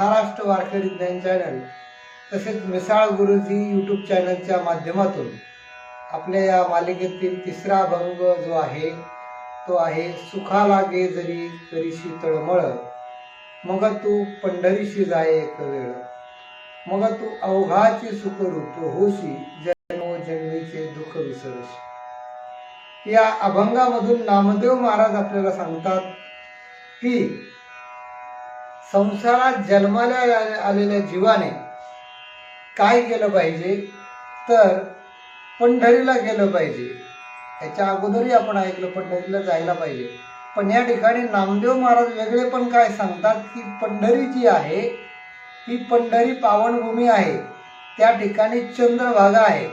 महाराष्ट्र वारकरी विज्ञान चॅनल तसेच मिसाळ गुरुजी यूट्यूब चॅनलच्या माध्यमातून आपल्या या मालिकेतील तिसरा अभंग जो आहे तो आहे सुखा लागे जरी करीशी तळमळ. मग तू पंढरीशी जाय एक वेळ. मग तू अवघाची सुखरूप होशी जन्मोजन्मीचे दुःख विसरशी. या अभंगामधून नामदेव महाराज आपल्याला सांगतात की संसारात जन्माला आलेल्या जीवाने काय केलं पाहिजे? तर पंढरीला गेलं पाहिजे. याच्या अगोदरही आपण ऐकलं पंढरीला जायला पाहिजे. पण या ठिकाणी नामदेव महाराज वेगळे पण काय सांगतात की पंढरी जी आहे ही पंढरी पावनभूमी आहे. त्या ठिकाणी चंद्रभागा आहे.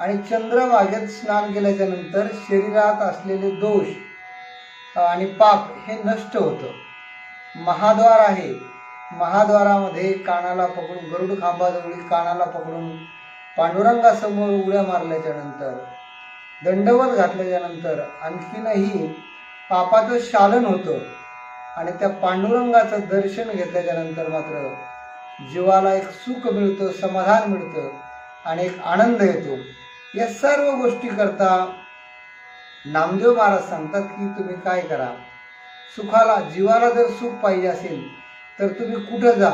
आणि चंद्रभागेत स्नान केल्याच्यानंतर शरीरात असलेले दोष आणि पाप हे नष्ट होतं. महाद्वार आहे. महाद्वारामध्ये कानाला पकडून गरुड खांबाजवळी कानाला पकडून पांडुरंगासमोर उड्या मारल्याच्या नंतर दंडवत घातल्याच्या नंतर आणखीनही पापाचं शालन होतं आणि त्या पांडुरंगाचं दर्शन घेतल्याच्या नंतर मात्र जीवाला एक सुख मिळतं समाधान मिळतं आणि एक आनंद येतो. या सर्व गोष्टी करता नामदेव महाराज सांगतात की तुम्ही काय करा? सुखाला जीवाला जर सुख पाहिजे असेल तर तुम्ही कुठं जा?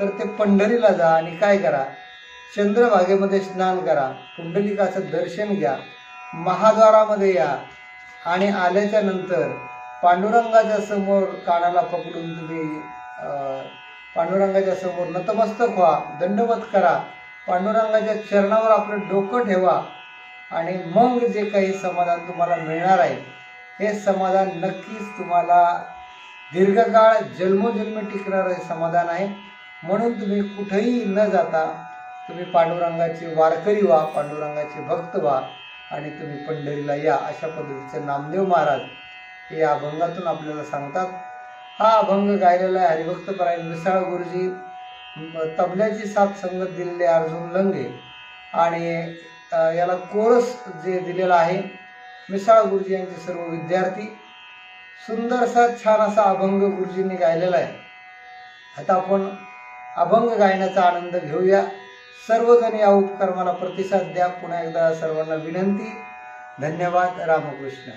तर ते पंढरीला जा आणि काय करा? चंद्रभागेमध्ये स्नान करा पुंडलिकाचं दर्शन घ्या महाद्वारामध्ये या आणि आल्याच्यानंतर पांडुरंगाच्या समोर कानाला पकडून तुम्ही पांडुरंगाच्या समोर नतमस्तक व्हा दंडवत करा. पांडुरंगाच्या चरणावर आपलं डोकं ठेवा आणि मग जे काही समाधान तुम्हाला मिळणार आहे हे समाधान नक्कीच तुम्हाला दीर्घकाळ जन्मोजन्मी टिकणारं हे समाधान आहे. म्हणून तुम्ही कुठेही न जाता तुम्ही पांडुरंगाचे वारकरी व्हा पांडुरंगाचे भक्त व्हा आणि तुम्ही पंढरीला या अशा पद्धतीचे नामदेव महाराज हे अभंगातून आपल्याला सांगतात. हा अभंग गायलेला आहे हरिभक्तपरायण मिसाळ गुरुजी. तबल्याची साथ संगत दिलेले अर्जुन लंगे. आणि याला कोरस जे दिलेलं आहे मिसाळ गुरुजी यांचे सर्व विद्यार्थी सुंदरसा छान असा अभंग गुरुजींनी गायलेला आहे. आता आपण अभंग गायनाचा आनंद घेऊया. सर्वजण या उपक्रमाला प्रतिसाद द्या. पुन्हा एकदा सर्वांना विनंती. धन्यवाद. रामकृष्ण.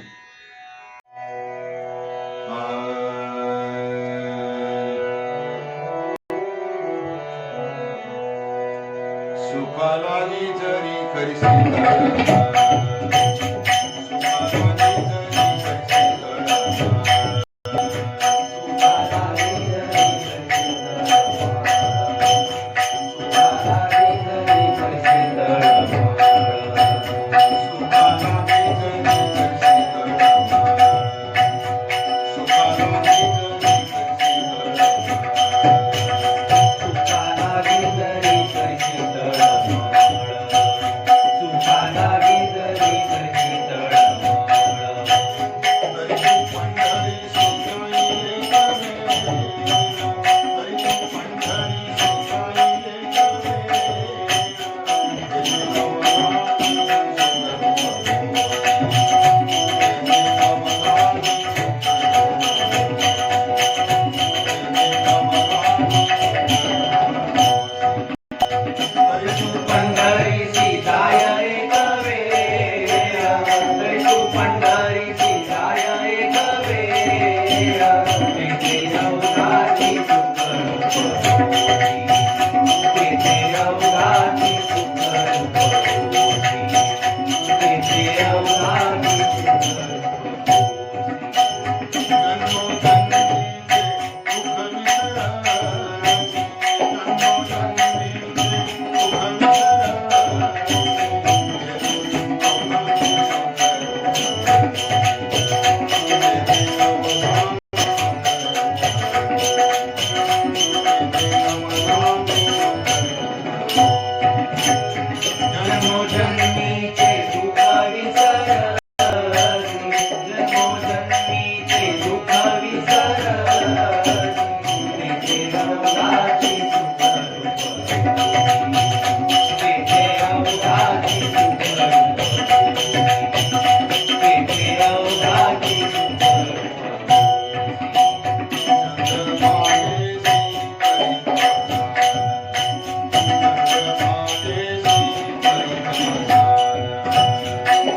सुखालानी जरी करी सुखाला गे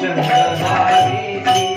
चंद्रमा